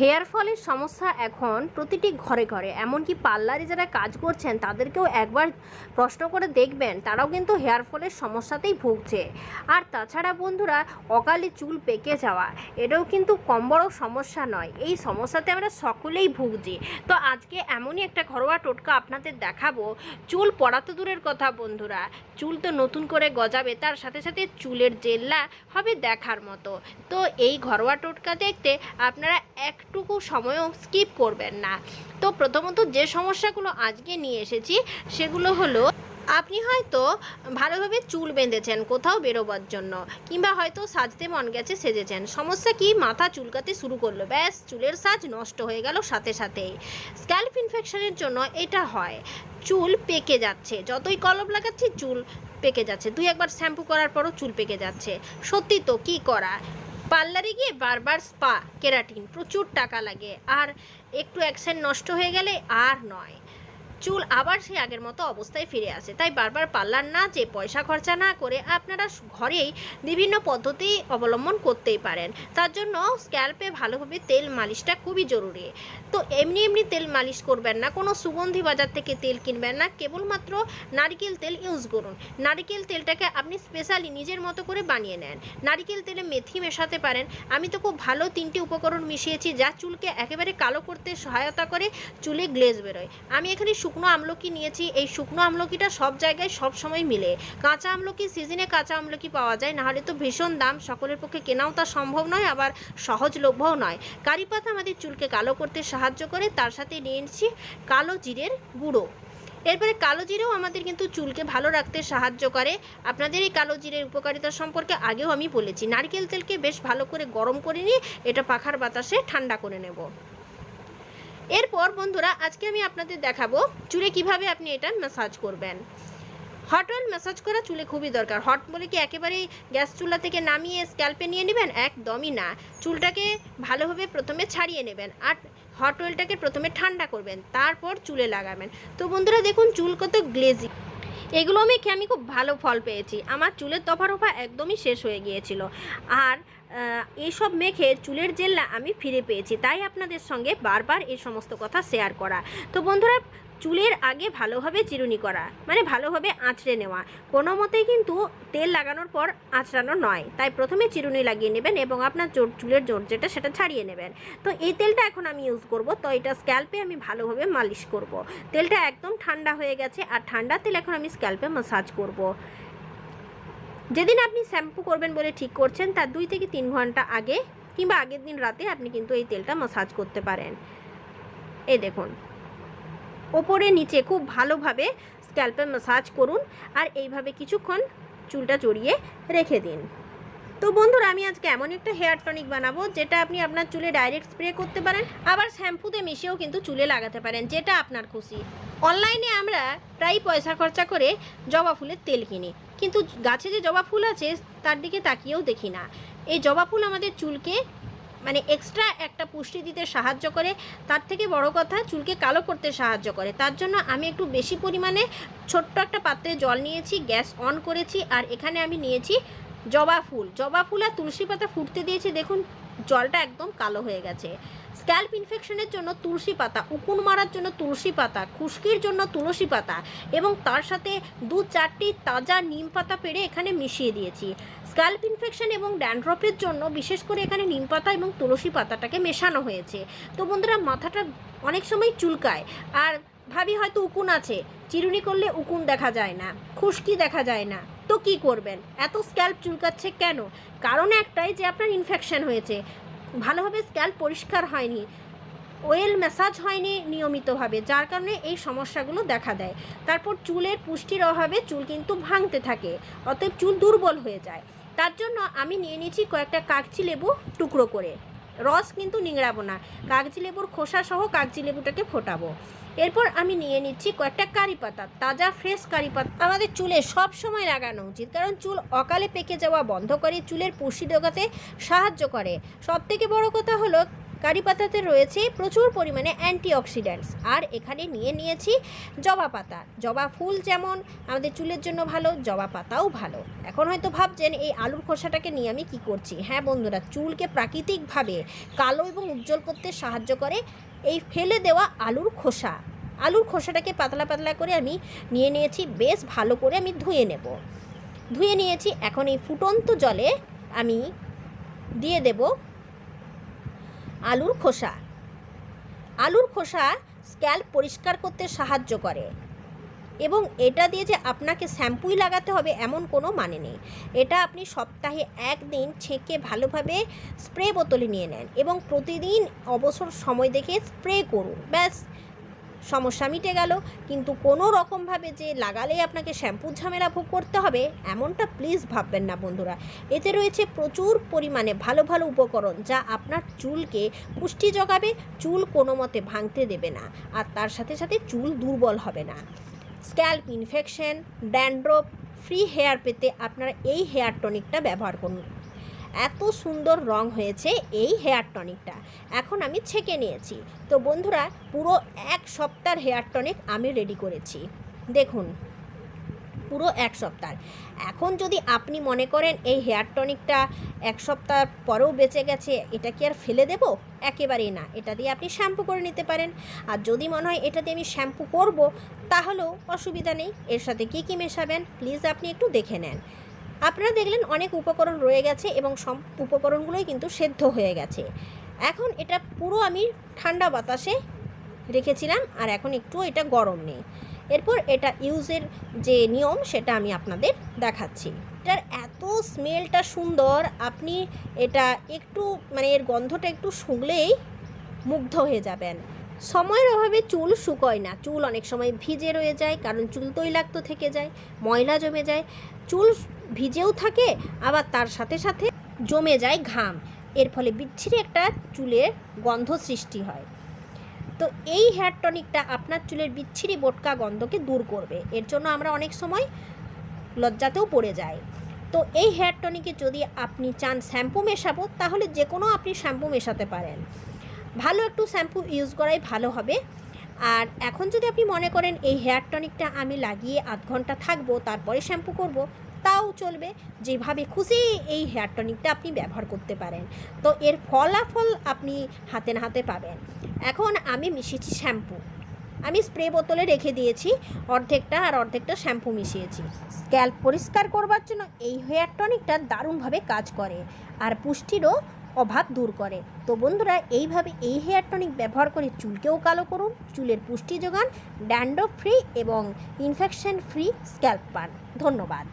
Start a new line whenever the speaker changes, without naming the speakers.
Hair ফলের সমস্যা এখন প্রতিটি ঘরে ঘরে। এমনকি পার্লারে যারা কাজ করছেন, তাদেরকেও একবার প্রশ্ন করে দেখবেন, তারাও কিন্তু হেয়ার ফলের সমস্যাতেই ভুগছে। আর তাছাড়া বন্ধুরা, অকালে চুল পেকে যাওয়া, এটাও কিন্তু কম বড় সমস্যা নয়। এই সমস্যাতে আমরা সকলেই ভুগছি। তো আজকে এমনই একটা ঘরোয়া টোটকা আপনাদের দেখাবো। চুল পড়া তো দূরের কথা বন্ধুরা। চুল তো নতুন করে গজাবে, তার সাথে সাথে চুলের জেল্লা হবে দেখার মতো। তো এই ঘরোয়া টোটকা দেখতে আপনারা একটুকু সময়ও স্কিপ করবেন না। তো প্রথমত যে সমস্যাগুলো আজকে নিয়ে এসেছি, সেগুলো হলো, আপনি হয়তো ভালোভাবে চুল বেঁধেছেন কোথাও বেরোবার জন্য, কিংবা হয়তো সাজতে মন গেছে সেজেছেন। সমস্যা কি? মাথা চুলকাতে শুরু করল। ব্যাস, চুলের সাজ নষ্ট হয়ে গেল সাথে সাথেই। স্ক্যাল্প ইনফেকশনের জন্য এটা হয়। চুল পেকে যাচ্ছে। যতই কলম লাগাচ্ছি, চুল পেকে যাচ্ছে। দুই একবার শ্যাম্পু করার পরও চুল পেকে যাচ্ছে। সত্যি তো কি করা? পার্লারে গিয়ে বারবার স্পা, কেরাটিন, প্রচুর টাকা লাগে। আর একটু অ্যাকসেন্ট নষ্ট হয়ে গেলে আর নয়। চুল আবার সেই আগের মতো অবস্থায় ফিরে আসে। তাই বারবার পার্লার না যে পয়সা খরচা না করে আপনারা ঘরেই বিভিন্ন পদ্ধতি অবলম্বন করতেই পারেন। তার জন্য স্ক্যাল্পে ভালোভাবে তেল মালিশটা খুবই জরুরি। তো এমনি এমনি তেল মালিশ করবেন না, কোনো সুগন্ধি বাজার থেকে তেল কিনবেন না, কেবলমাত্র নারকেল তেল ইউজ করুন। নারকেল তেলটাকে আপনি স্পেশালি নিজের মতো করে বানিয়ে নেন। নারকেল তেলে মেথি মেশাতে পারেন। আমি তো খুব ভালো তিনটি উপকরণ মিশিয়েছি যা চুলকে একেবারে কালো করতে সহায়তা করে চুলে গ্লেজ বেরোয়। আমি এখানে শুকনো আমলকি নিয়েছি। এই শুকনো আমলকিটা সব জায়গায় সব সময় মিলে। কাঁচা আমলকি সিজনে কাঁচা আমলকি পাওয়া যায়, নাহলে তো ভীষণ দাম। সকলের পক্ষে কেনাও তা সম্ভব নয়, আবার সহজলভ্যও নয়। কারি পাতা আমাদের চুলকে কালো করতে সাহায্য করে, তার সাথে নিয়ে নিচ্ছি কালো জিরের গুঁড়ো। এরপরে কালো জিরেও আমাদের কিন্তু চুলকে ভালো রাখতে সাহায্য করে। আপনাদের এই কালো জিরের উপকারিতা সম্পর্কে আগেও আমি বলেছি। নারকেল তেলকে বেশ ভালো করে গরম করে নিয়ে এটা পাখার বাতাসে ঠান্ডা করে নেব। এরপর বন্ধুরা, আজকে আমি আপনাদের দেখাবো চুলে কীভাবে আপনি এটা ম্যাসাজ করবেন। হট অয়েল ম্যাসাজ করা চুলে খুবই দরকার। হট বলে কি একেবারেই গ্যাস চুলা থেকে নামিয়ে স্ক্যাল্পে নিয়ে নেবেন? একদমই না। চুলটাকে ভালোভাবে প্রথমে ছাড়িয়ে নেবেন আর হট অয়েলটাকে প্রথমে ঠান্ডা করবেন, তারপর চুলে লাগাবেন। তো বন্ধুরা, দেখুন চুল কত গ্লেজি এগুলো আমি খেয়ে আমি খুব ভালো ফল পেয়েছি। আমার চুলের তফা রফা একদমই শেষ হয়ে গিয়েছিল। আর এইসব মেখে চুলের জেল্লা আমি ফিরে পেয়েছি। তাই আপনাদের সঙ্গে বারবার এই সমস্ত কথা শেয়ার করা। তো বন্ধুরা, চুলের আগে ভালোভাবে চিরুনি করা মানে ভালোভাবে আঁচড়ে নেওয়া। কোনো মতেই কিন্তু তেল লাগানোর পর আঁচড়ানো নয়। তাই প্রথমে চিরুনি লাগিয়ে নেবেন এবং আপনার জোর চুলের জোর যেটা সেটা ছাড়িয়ে নেবেন। তো এই তেলটা এখন আমি ইউজ করব। তো এটা স্ক্যাল্পে আমি ভালোভাবে মালিশ করব। তেলটা একদম ঠান্ডা হয়ে গেছে। আর ঠান্ডা তেল এখন আমি স্ক্যাল্পে মাসাজ করব। যেদিন আপনি শ্যাম্পু করবেন বলে ঠিক করছেন, তার দুই থেকে তিন ঘণ্টা আগে কিংবা আগের দিন রাতে আপনি কিন্তু এই তেলটা মাসাজ করতে পারেন। এই দেখুন। ওপরে নিচে খুব ভালোভাবে স্ক্যাল্পে মাসাজ করুন আর এইভাবে কিছুক্ষণ চুলটা জড়িয়ে রেখে দিন। তো বন্ধুরা, আমি আজকে এমন একটা হেয়ার টনিক বানাবো, যেটা আপনি আপনার চুলে ডাইরেক্ট স্প্রে করতে পারেন, আবার শ্যাম্পুতে মিশিয়েও কিন্তু চুলে লাগাতে পারেন, যেটা আপনার খুশি। অনলাইনে আমরা প্রায় পয়সা খরচা করে জবা ফুলের তেল কিনি। কিন্তু গাছে যে জবা ফুল আছে, তার দিকে তাকিয়েও দেখি না। এই জবা ফুল আমাদের চুলকে মানে এক্সট্রা একটা পুষ্টি দিতে সাহায্য করে। তার থেকে বড় কথা, চুলকে কালো করতে সাহায্য করে। তার জন্য আমি একটু বেশি পরিমাণে ছোট্ট একটা পাত্রে জল নিয়েছি, গ্যাস অন করেছি, আর এখানে আমি নিয়েছি জবা ফুল। জবা ফুল আর তুলসী পাতা ফুটতে দিয়েছি, দেখুন, জলটা একদম কালো হয়ে গেছে। স্ক্যাল্প ইনফেকশনের জন্য তুলসী পাতা, উকুন মারার জন্য তুলসী পাতা, খুশকির জন্য তুলসী পাতা এবং তার সাথে দু চারটি তাজা নিম পাতা পেড়ে এখানে মিশিয়ে দিয়েছি। স্ক্যাল্প ইনফেকশন এবং ড্যান্ড্রফের জন্য বিশেষ করে এখানে নিম পাতা এবং তুলসী পাতাটাকে মেশানো হয়েছে। তো বন্ধুরা, মাথাটা অনেক সময় চুলকায় আর ভাবি হয়তো উকুন আছে। চিরুনি করলে উকুন দেখা যায় না, খুশকি দেখা যায় না। তো কি করবেন? এত স্ক্যাল্প চুলকাচ্ছে কেন? কারণ একটাই যে আপনার ইনফেকশন হয়েছে। ভালোভাবে স্ক্যাল্প পরিষ্কার হয়নি। ওয়েল ম্যাসাজ হয়নি নিয়মিতভাবে, যার কারণে এই সমস্যাগুলো দেখা দেয়। তারপর চুলের পুষ্টির অভাবে চুল কিন্তু ভাঙতে থাকে, অতএব চুল দুর্বল হয়ে যায়। তার জন্য আমি নিয়ে নিয়েছি কয়েকটা কাগজি লেবু টুকরো করে। রস কিন্তু নিংড়াবো না। কাগজি লেবুর খোসা সহ কাগজি লেবুটাকে ফোটাবো। এরপর আমি নিয়ে নিচ্ছি কয়েকটা কারি পাতা, তাজা ফ্রেশ কারি পাতা। আমাদের চুলে সব সময় লাগানো উচিত, কারণ চুল অকালে পেকে যাওয়া বন্ধ করে, চুলের পুষ্টি জোগাতে সাহায্য করে। সবথেকে বড় কথা হলো কারি পাতাতে রয়েছে প্রচুর পরিমাণে অ্যান্টিঅক্সিডেন্টস। আর এখানে নিয়ে নিয়েছি জবা পাতা। জবা ফুল যেমন, আমাদের চুলের জন্য ভালো, জবা পাতাও ভালো। এখন হয়তো ভাবছেন, এই আলুর খোসাটাকে নিয়ে আমি কি করছি? হ্যাঁ বন্ধুরা, চুলকে প্রাকৃতিকভাবে কালো এবং উজ্জ্বল করতে সাহায্য করে এই ফেলে দেওয়া আলুর খোসা। আলুর খোসাটাকে পাতলা পাতলা করে আমি নিয়ে নিয়েছি, বেশ ভালো করে আমি ধুয়ে নেব। ধুয়ে নিয়েছি, এখন এই ফুটন্ত জলে আমি দিয়ে দেব আলুর খোসা। আলুর খোসা স্ক্যাল্প পরিষ্কার করতে সাহায্য করে এবং এটা দিয়ে যে আপনাকে শ্যাম্পুই লাগাতে হবে এমন কোনো মানে নেই। এটা আপনি সপ্তাহে একদিন ছেঁকে ভালোভাবে স্প্রে বোতলে নিয়ে নেন এবং প্রতিদিন অবসর সময় দেখে স্প্রে করুন। ব্যাস। সমস্যা মিটে গেল। কিন্তু কোনো রকমভাবে যে লাগালেই আপনাকে শ্যাম্পুর ঝামেলা ভোগ করতে হবে, এমনটা প্লিজ ভাববেন না বন্ধুরা। এতে রয়েছে প্রচুর পরিমাণে ভালো ভালো উপকরণ যা আপনার চুলকে পুষ্টি জোগাবে চুল কোনো মতে ভাঙতে দেবে না। আর তার সাথে সাথে চুল দুর্বল হবে না। Scalp infection dandruff free hair পেতে আপনারা এই হেয়ার টনিকটা ব্যবহার করুন। এত সুন্দর রং হয়েছে এই হেয়ার টনিকটা। এখন আমি ছেঁকে নিয়েছি। তো বন্ধুরা, পুরো এক সপ্তাহের হেয়ার টনিক আমি রেডি করেছি। দেখুন, পুরো এক সপ্তাহ। এখন যদি আপনি মনে করেন এই হেয়ার টনিকটা এক সপ্তাহ পরেও বেঁচে গেছে, এটা কি আর ফেলে দেব? একেবারেই না। এটা দিয়ে আপনি শ্যাম্পু করে নিতে পারেন। আর যদি মনে হয় এটা দিয়ে আমি শ্যাম্পু করব, তাহলেও অসুবিধা নেই। এর সাথে কী কী মেশাবেন, প্লিজ আপনি একটু দেখে নেন। আপনারা দেখলেন অনেক উপকরণ রয়ে গেছে এবং সব উপকরণগুলোই কিন্তু সেদ্ধ হয়ে গেছে। এখন এটা পুরো আমি ঠান্ডা বাতাসে রেখেছিলাম আর এখন একটু এটা গরম নেই। এরপর এটা ইউজের যে নিয়ম সেটা আমি আপনাদের দেখাচ্ছি। এটার এত স্মেলটা সুন্দর, আপনি এটা একটু মানে এর গন্ধটা একটু শুঁকলেই মুগ্ধ হয়ে যাবেন। সময়ের অভাবে চুল শুকোয় না। চুল অনেক সময় ভিজে রয়ে যায়, কারণ চুল তৈলাক্ত থেকে যায়, ময়লা জমে যায়। চুল ভিজেও থাকে, আবার তার সাথে সাথে জমে যায় ঘাম। এর ফলে বিচ্ছিরি একটা চুলের গন্ধ সৃষ্টি হয়। তো এই হেয়ার টনিকটা আপনার চুলের বিচ্ছিরি বোটকা গন্ধকে দূর করবে। এর জন্য আমরা অনেক সময় লজ্জাতেও পড়ে যাই। তো এই হেয়ার টনিকে যদি আপনি চান শ্যাম্পু মেশাবো, তাহলে যে কোনো আপনি শ্যাম্পু মেশাতে পারেন। ভালো একটু শ্যাম্পু ইউজ করাই ভালো হবে। আর এখন যদি আপনি মনে করেন এই হেয়ার টনিকটা আমি লাগিয়ে আধ ঘণ্টা থাকব, তারপরে শ্যাম্পু করব তাও চলবে। যেভাবে খুশি এই হেয়ার টনিকটা আপনি ব্যবহার করতে পারেন। তো এর ফলাফল আপনি হাতে না হাতে পাবেন। এখন আমি মিশিয়েছি শ্যাম্পু। আমি স্প্রে বোতলে রেখে দিয়েছি। অর্ধেকটা আর অর্ধেকটা শ্যাম্পু মিশিয়েছি। স্ক্যাল্প পরিষ্কার করবার জন্য এই হেয়ার টনিকটা দারুণভাবে কাজ করে আর পুষ্টিরও অভাব দূর করে। তো বন্ধুরা, এইভাবে এই হেয়ার টনিক ব্যবহার করে চুলকেও কালো করুন, চুলের পুষ্টি যোগান ড্যান্ড্রফ ফ্রি এবং ইনফেকশন ফ্রি স্ক্যাল্প পান। ধন্যবাদ।